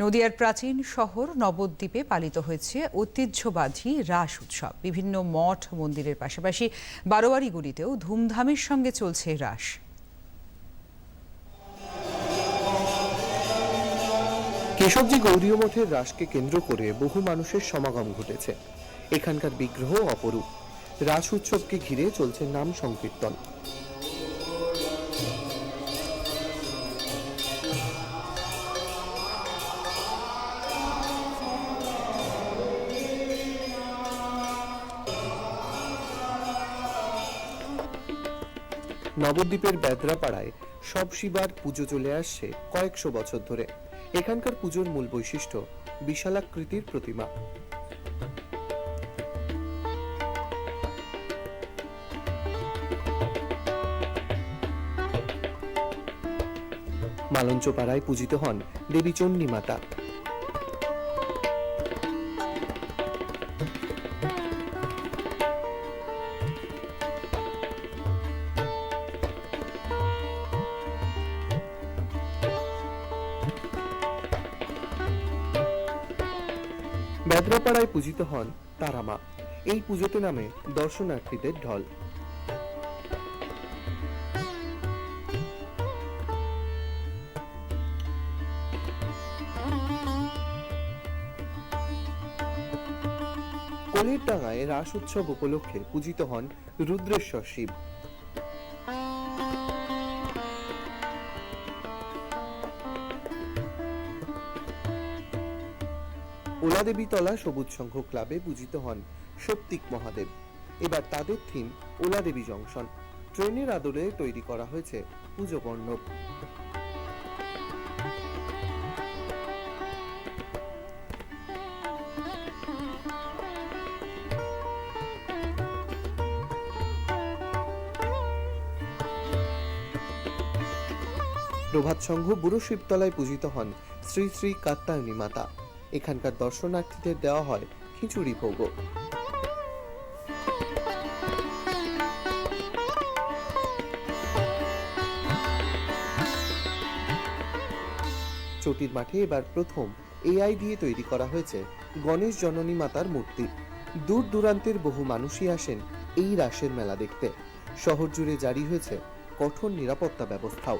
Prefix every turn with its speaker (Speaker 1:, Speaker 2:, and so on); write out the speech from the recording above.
Speaker 1: নদিয়ার প্রাচীন শহর নবদ্বীপে পালিত হয়েছে ঐতিহ্যবাধী রাস উৎসব। বিভিন্ন মঠ মন্দিরের পাশাপাশি বারোয়ারিগুলিতেও ধুমধামের সঙ্গে চলছে রাস।
Speaker 2: কেশবজি গৌরীয় মঠের রাসকে কেন্দ্র করে বহু মানুষের সমাগম ঘটেছে। এখানকার বিগ্রহ অপরূপ। রাস উৎসবকে ঘিরে চলছে নাম সংকীর্তন। নবদ্বীপের বেদরাপাড়ায় সব শিবার পুজো চলে আসছে কয়েকশো বছর ধরে। এখানকার পুজোর মূল বৈশিষ্ট্য বিশালাকৃতির প্রতিমা। মালঞ্চপাড়ায় পূজিত হন দেবী চণ্ডী মাতা বেদরাপাড়ায় পূজিত হন তারামা। এই পুজোতে নামে দর্শনার্থীদের ঢল। কলির ডাঙায় রাস উৎসব উপলক্ষে পূজিত হন রুদ্রেশ্বর শিব। ওলাদেবীতলা সবুজ সংঘ ক্লাবে পূজিত হন সত্যিক মহাদেব। এবার তাদের থিম ওলাদেবী জংশন। ট্রেনের আদলে তৈরি করা হয়েছে পুজো মণ্ডপ প্রভাত সংঘ বুড়ো শিবতলায় পূজিত হন শ্রী শ্রী কাত্তায়নী মাতা। এখানকার দর্শনার্থীদের দেওয়া হয় খিচুড়ি ভোগও। চটির মাঠে এবার প্রথম এআই দিয়ে তৈরি করা হয়েছে গণেশ জননী মাতার মূর্তি। দূর দূরান্তের বহু মানুষই আসেন এই রাসের মেলা দেখতে। শহর জুড়ে জারি হয়েছে কঠোর নিরাপত্তা ব্যবস্থাও।